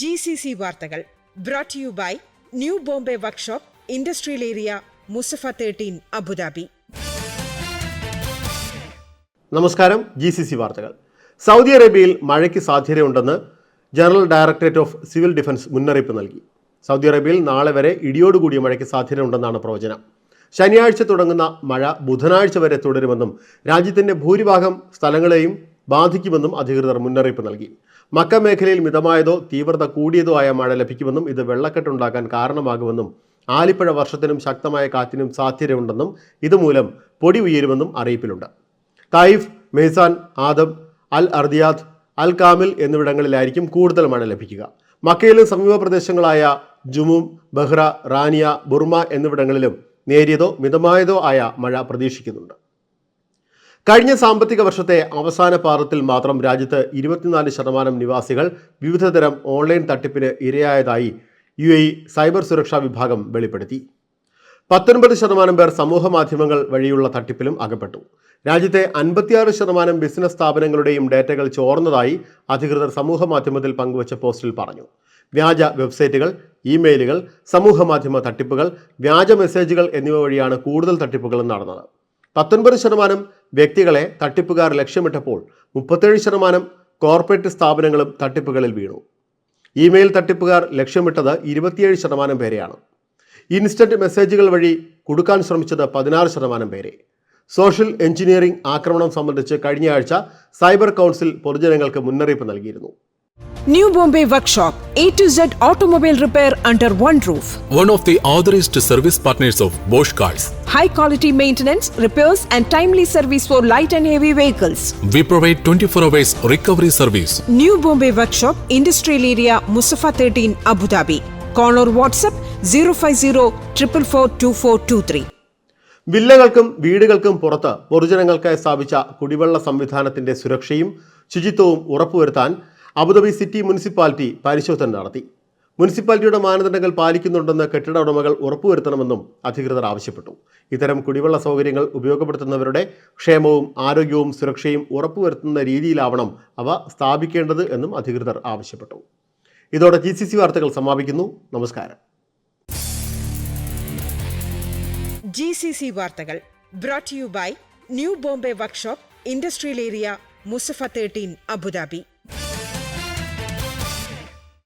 G C C വാർത്തകൾ brought you by new Bombay workshop industrial area Musaffah thirteen Abu Dhabi നമസ്കാരം G C C വാർത്തകൾ. Saudi അറേബ്യയിൽ മഴയ്ക്ക് സാധ്യതയുണ്ടെന്ന് general directorate of civil defence മുന്നറിയിപ്പ് നൽകി. സൗദി അറേബ്യയിൽ നാളെ വരെ ഇടിയോടുകൂടിയ മഴയ്ക്ക് സാധ്യതയുണ്ടെന്നാണ് പ്രവചനം. ശനിയാഴ്ച തുടങ്ങുന്ന മഴ ബുധനാഴ്ച വരെ തുടരുമെന്നും രാജ്യത്തിന്റെ ഭൂരിഭാഗം സ്ഥലങ്ങളെയും ബാധിക്കുമെന്നും അധികൃതർ മുന്നറിയിപ്പ് നൽകി. മക്ക മേഖലയിൽ മിതമായതോ തീവ്രത കൂടിയതോ ആയ മഴ ലഭിക്കുമെന്നും ഇത് വെള്ളക്കെട്ടുണ്ടാക്കാൻ കാരണമാകുമെന്നും ആലിപ്പഴ വർഷത്തിനും ശക്തമായ കാറ്റിനും സാധ്യതയുണ്ടെന്നും ഇതുമൂലം പൊടി ഉയരുമെന്നും അറിയിപ്പിലുണ്ട്. Taif Maysan Adham Al Ardiyat Al Kamil എന്നിവിടങ്ങളിലായിരിക്കും കൂടുതൽ മഴ ലഭിക്കുക. മക്കയിലെ സമീപ പ്രദേശങ്ങളായ ജുമും ബഹ്റ റാനിയ ബുർമ എന്നിവിടങ്ങളിലും നേരിയതോ മിതമായതോ ആയ മഴ പ്രതീക്ഷിക്കുന്നുണ്ട്. കഴിഞ്ഞ സാമ്പത്തിക വർഷത്തെ അവസാന പാദത്തിൽ മാത്രം രാജ്യത്ത് ഇരുപത്തിനാല് ശതമാനം നിവാസികൾ വിവിധതരം ഓൺലൈൻ തട്ടിപ്പിന് ഇരയായതായി യു എ സൈബർ സുരക്ഷാ വിഭാഗം വെളിപ്പെടുത്തി. പത്തൊൻപത് ശതമാനം പേർ സമൂഹ മാധ്യമങ്ങൾ വഴിയുള്ള തട്ടിപ്പിലും അകപ്പെട്ടു. രാജ്യത്തെ അൻപത്തിയാറ് ശതമാനം ബിസിനസ് സ്ഥാപനങ്ങളുടെയും ഡേറ്റകൾ ചോർന്നതായി അധികൃതർ സമൂഹ മാധ്യമത്തിൽ പങ്കുവച്ച പോസ്റ്റിൽ പറഞ്ഞു. വ്യാജ വെബ്സൈറ്റുകൾ ഇമെയിലുകൾ സമൂഹ മാധ്യമ തട്ടിപ്പുകൾ വ്യാജ മെസ്സേജുകൾ എന്നിവ വഴിയാണ് കൂടുതൽ തട്ടിപ്പുകളും നടന്നത്. പത്തൊൻപത് ശതമാനം വ്യക്തികളെ തട്ടിപ്പുകാർ ലക്ഷ്യമിട്ടപ്പോൾ മുപ്പത്തേഴ് ശതമാനം കോർപ്പറേറ്റ് സ്ഥാപനങ്ങളും തട്ടിപ്പുകളിൽ വീണു. ഇമെയിൽ തട്ടിപ്പുകാർ ലക്ഷ്യമിട്ടത് ഇരുപത്തിയേഴ് ശതമാനം പേരെയാണ്. ഇൻസ്റ്റന്റ് മെസ്സേജുകൾ വഴി കൊടുക്കാൻ ശ്രമിച്ചത് പതിനാറ് ശതമാനം പേരെ. സോഷ്യൽ എഞ്ചിനീയറിംഗ് ആക്രമണം സംബന്ധിച്ച് കഴിഞ്ഞയാഴ്ച സൈബർ കൗൺസിൽ പൊതുജനങ്ങൾക്ക് മുന്നറിയിപ്പ് നൽകിയിരുന്നു. New Bombay Workshop, A to Z automobile repair under one roof. one of the authorized service partners of Bosch Cars. high quality maintenance, repairs, and timely service for light and heavy vehicles. We provide 24 hours recovery service. New Bombay Workshop, Industrial Area, Musafa 13, Abu Dhabi. Call or WhatsApp 050 444 വില്ലകൾക്കും വീടുകൾക്കും പുറത്ത് പൊതുജനങ്ങൾക്കായി സ്ഥാപിച്ച കുടിവെള്ള സംവിധാനത്തിന്റെ സുരക്ഷയും ശുചിത്വവും ഉറപ്പുവരുത്താൻ Abu Dhabi city municipality പരിശോധന നടത്തി. മുനിസിപ്പാലിറ്റിയുടെ മാനദണ്ഡങ്ങൾ പാലിക്കുന്നുണ്ടെന്ന് കെട്ടിട ഉടമകൾ ഉറപ്പുവരുത്തണമെന്നും അധികൃതർ ആവശ്യപ്പെട്ടു. ഇത്തരം കുടിവെള്ള സൗകര്യങ്ങൾ ഉപയോഗപ്പെടുത്തുന്നവരുടെ ക്ഷേമവും ആരോഗ്യവും സുരക്ഷയും ഉറപ്പുവരുത്തുന്ന രീതിയിലാവണം അവ സ്ഥാപിക്കേണ്ടത് എന്നും അധികൃതർ ആവശ്യപ്പെട്ടു. ഇതോടെ ജി സി സി വാർത്തകൾ സമാപിക്കുന്നു. നമസ്കാരം. ജി സി സി വാർത്തകൾ brought you by new Bombay workshop industrial area Mussafah thirteen Abu Dhabi.